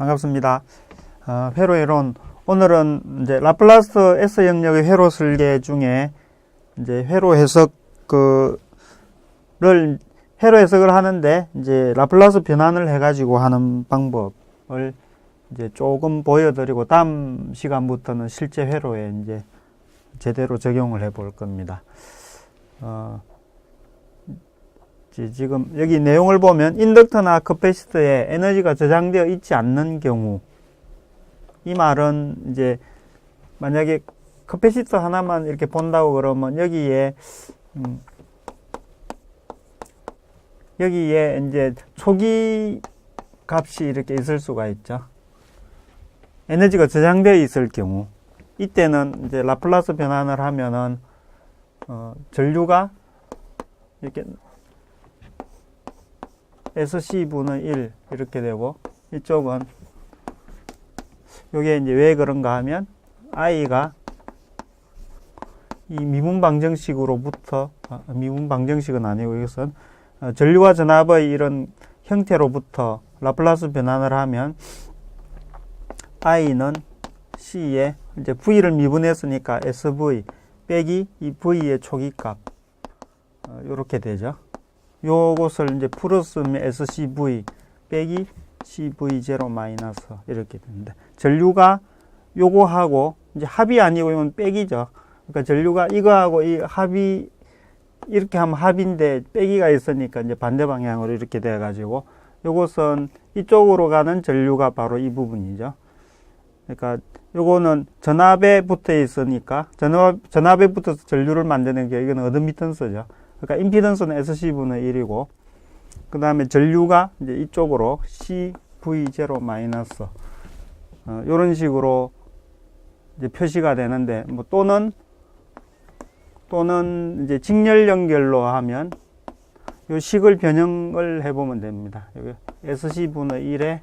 반갑습니다. 어, 회로 이론 오늘은 이제 라플라스 S 영역의 회로 설계 중에 이제 회로 해석 그를 회로 해석을 하는데 이제 라플라스 변환을 해가지고 하는 방법을 이제 조금 보여드리고 다음 시간부터는 실제 회로에 이제 제대로 적용을 해 볼 겁니다. 어, 지- 지금 여기 내용을 보면 인덕터나 커패시터에 에너지가 저장되어 있지 않는 경우 이 말은 이제 만약에 커패시터 하나만 이렇게 본다고 그러면 여기에 음, 여기에 이제 초기 값이 이렇게 있을 수가 있죠. 에너지가 저장되어 있을 경우 이때는 이제 라플라스 변환을 하면은 어, 전류가 이렇게 SC분의 1 이렇게 되고 이쪽은 요게 이제 왜 그런가 하면 I가 이 미분 방정식으로부터 아, 미분 방정식은 아니고 이것은 어, 전류와 전압의 이런 형태로부터 라플라스 변환을 하면 I는 C에 이제 V를 미분했으니까 SV 빼기 이 V의 초기값 어, 이렇게 되죠. 요것을 이제 풀었으면 SCV 빼기 CV0 마이너스 이렇게 되는데 전류가 요거하고 이제 합이 아니고 이건 빼기죠. 그러니까 전류가 이거하고 이 합이 이렇게 하면 합인데 빼기가 있으니까 이제 반대 방향으로 이렇게 돼 가지고 요것은 이쪽으로 가는 전류가 바로 이 부분이죠. 그러니까 요거는 전압에 붙어 있으니까 전압 전압에 붙어서 전류를 만드는 게 이거는 어드미턴스죠. 그러니까 임피던스는 SC분의 1이고 그 다음에 전류가 이제 이쪽으로 CV0 마이너스 어, 이런 식으로 이제 표시가 되는데 뭐 또는 또는 이제 직렬 연결로 하면 요 식을 변형을 해보면 됩니다. 여기 SC분의 1에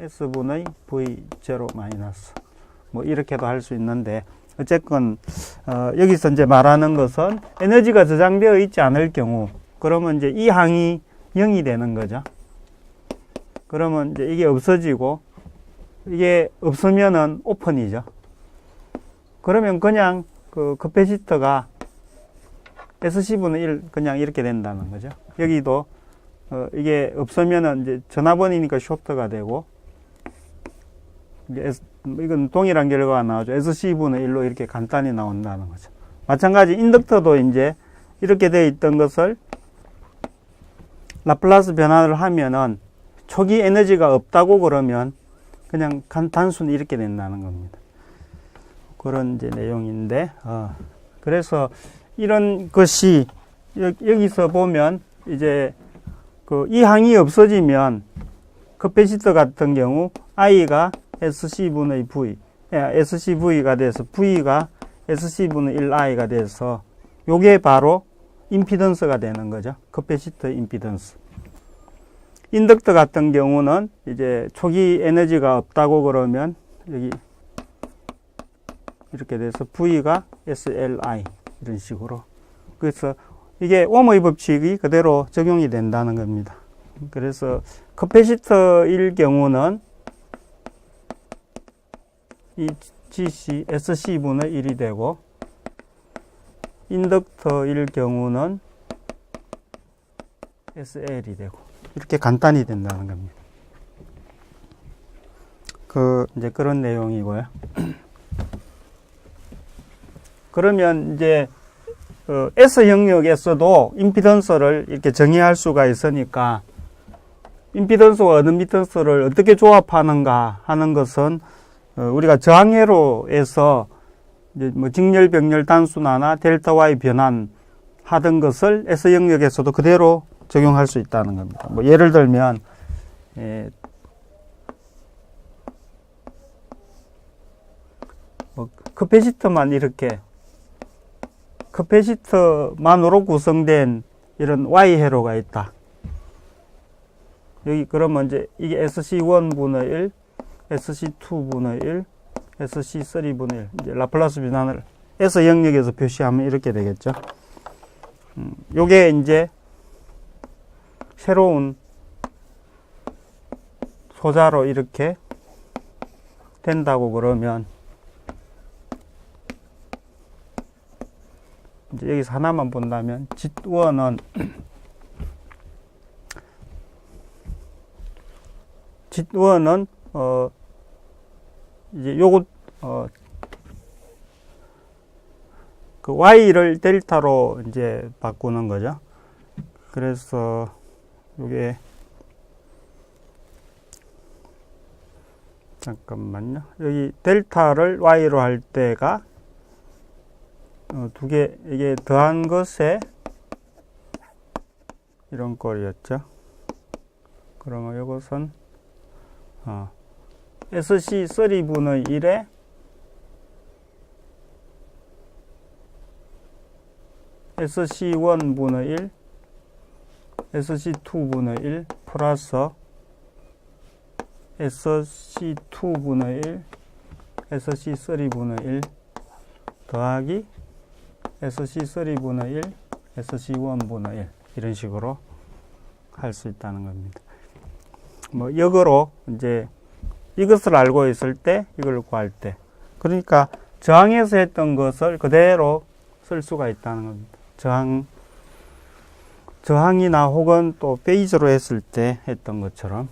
S분의 V0 마이너스 뭐 이렇게도 할 수 있는데 어쨌건 어, 여기서 이제 말하는 것은 에너지가 저장되어 있지 않을 경우 그러면 이제 이 항이 0이 되는 거죠. 그러면 이제 이게 없어지고 이게 없으면은 오픈이죠. 그러면 그냥 그 커패시터가 SC분의 1 그냥 이렇게 된다는 거죠. 여기도 어, 이게 없으면은 이제 전화번이니까 쇼트가 되고 이건 동일한 결과가 나오죠. SC분의 1로 이렇게 간단히 나온다는 거죠. 마찬가지 인덕터도 이제 이렇게 되어 있던 것을 라플라스 변환을 하면은 초기 에너지가 없다고 그러면 그냥 간, 단순히 이렇게 된다는 겁니다. 그런 이제 내용인데, 어, 그래서 이런 것이 여, 여기서 보면 이제 그 이 항이 없어지면 커패시터 같은 경우 I가 SC분의 V, 예, SCV가 돼서 V가 SC분의 1I가 돼서 요게 바로 임피던스가 되는 거죠. 커패시터 임피던스. 인덕터 같은 경우는 이제 초기 에너지가 없다고 그러면 여기 이렇게 돼서 V가 SLI 이런 식으로. 그래서 이게 옴의 법칙이 그대로 적용이 된다는 겁니다. 그래서 커패시터일 경우는 이 GC, SC분의 1이 되고 인덕터일 경우는 SL이 되고 이렇게 간단히 된다는 겁니다. 그 이제 그런 내용이고요. 그러면 이제 어, S 영역에서도 임피던스를 이렇게 정의할 수가 있으니까 임피던스와 어드미턴스를 어떻게 조합하는가 하는 것은 어, 우리가 저항회로에서 이제 뭐 직렬, 병렬, 단순화나 델타 Y 변환 하던 것을 S 영역에서도 그대로 적용할 수 있다는 겁니다. 뭐 예를 들면 예, 뭐 커패시터만 이렇게 커패시터만으로 구성된 이런 Y 회로가 있다. 여기 그러면 이제 이게 SC1 분의 1, SC2분의 1, SC3분의 1 이제 라플라스 변환을 S 영역에서 표시하면 이렇게 되겠죠. 음, 요게 이제 새로운 소자로 이렇게 된다고 그러면 이제 여기서 하나만 본다면 짓원은 짓원은 어 이제 요것 어그 y를 델타로 이제 바꾸는 거죠. 그래서 요게 잠깐만요. 여기 델타를 y로 할 때가 어, 두 개, 이게 더한 것에 이런 꼴이었죠. 그러면 이것은 어, SC 3분의 1에 SC 1분의 1, SC 2분의 1 플러스 SC 2분의 1, SC 3분의 1 더하기 SC 3분의 1, SC 1분의 1 이런 식으로 할 수 있다는 겁니다. 뭐 역으로 이제 이것을 알고 있을 때 이걸 구할 때 그러니까 저항에서 했던 것을 그대로 쓸 수가 있다는 겁니다. 저항 저항이나 혹은 또 베이저로 했을 때 했던 것처럼